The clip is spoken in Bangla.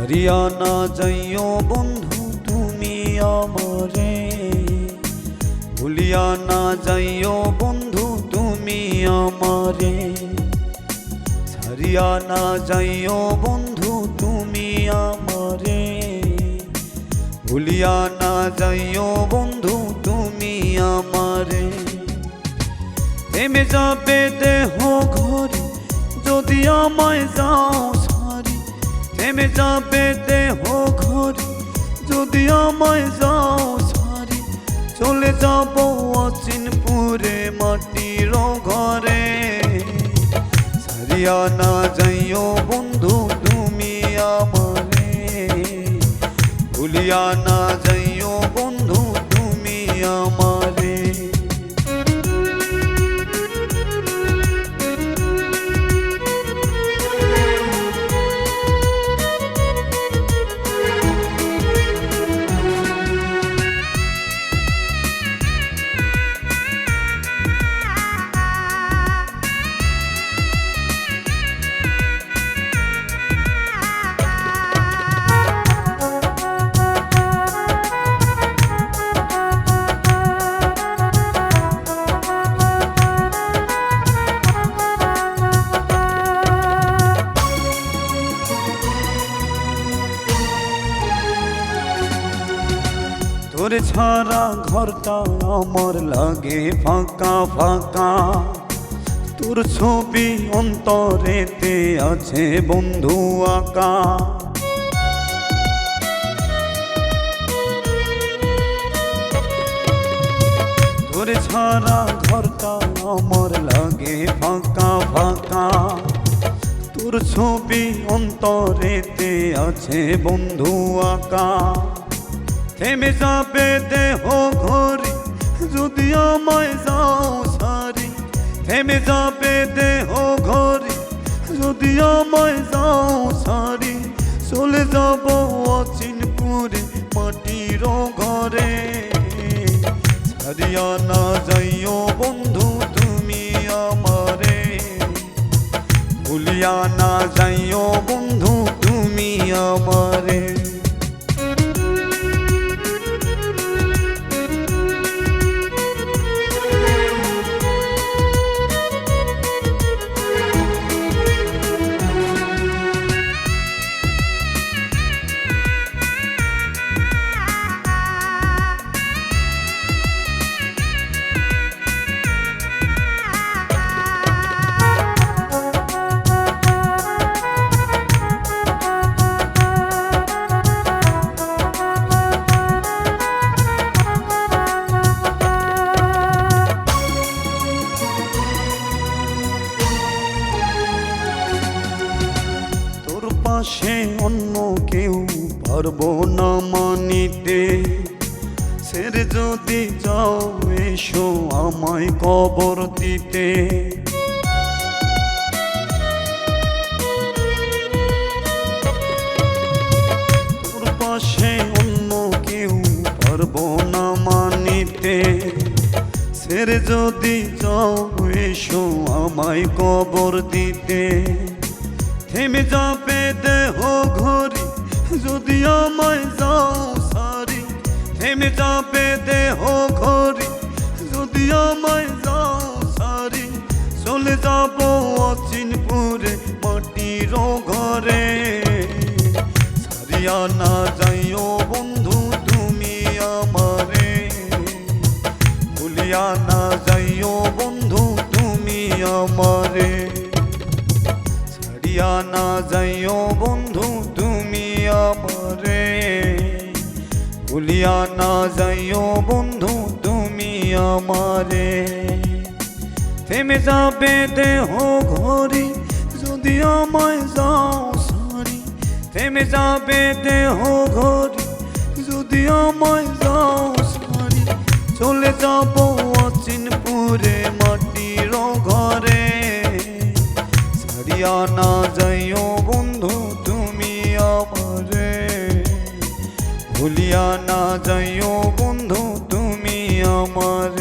ছাড়িয়া না যাইও বন্ধু, তুমি আমারে। ভুলিয়া না যাইও বন্ধু, তুমি আমারে। ছাড়িয়া না যাইও বন্ধু, তুমি আমারে। ভুলিয়া না যাইও বন্ধু, তুমি আমারে। থেমে যাবে দেহ ঘরে, যদি আমায় যাও থেমে যাবে দেহ ঘরে, যদি আমায় যাও সারি চলে যাব অচিনপুরে মাটির ঘরে। সারিয়া না যাইও বন্ধু, তুমি আমারে। ভুলিয়া না যাইও বন্ধু, তুমি আমারে। তোর ছাড়া ঘরটা আমার লাগে ফাঁকা ফাঁকা। তোর ছবি অন্তরেতে আছে বন্ধু আঁকা। তোর ছাড়া ঘরটা আমার লাগে ফাঁকা ফাঁকা। তোর ছবি অন্তরেতে আছে বন্ধু আঁকা। থেমে যাবে দেহ ঘরি, যদি আমায় যাও সারি। থেমে যাবে দেহ ঘরি, যদি আমায় যাও সারি। চলে যাব অচিনপুরে মাটির ঘরে। ছাড়িয়া না যাইও বন্ধু, তুমি আমারে। ভুলিয়া না যাইও বন্ধু, তুমি আমারে। পাশে অন্য কেউ, পারব না মানিতে। সের যদি যাও এসো আমায় কবর দিতে। যদি যাও এসো আমায় কবর দিতে। থেমে যাবে দেহ ঘরি যদি আমায় যাও সারি। থেমে যাবে দেহ ঘরি যদি আমায় যাও সারি। চলে যাব অচিনপুরে, মাটির ঘরে। সারিয়া না ছাড়িয়া না যাইও বন্ধু, তুমি আমারে। ভুলিয়া না যাইও বন্ধু, তুমি আমারে। থেমে যাবে দেহ ঘরি, যদি আমায় যাও সারি। থেমে যাবে দেহ ঘরি, যদি আমায় যাও সারি। চলে যাব অচিনপুরে মাটির ঘরে। ছাড়িয়া না যাইও বন্ধু তুমি আমারে। ভুলিয়া না যাইও বন্ধু তুমি আমারে।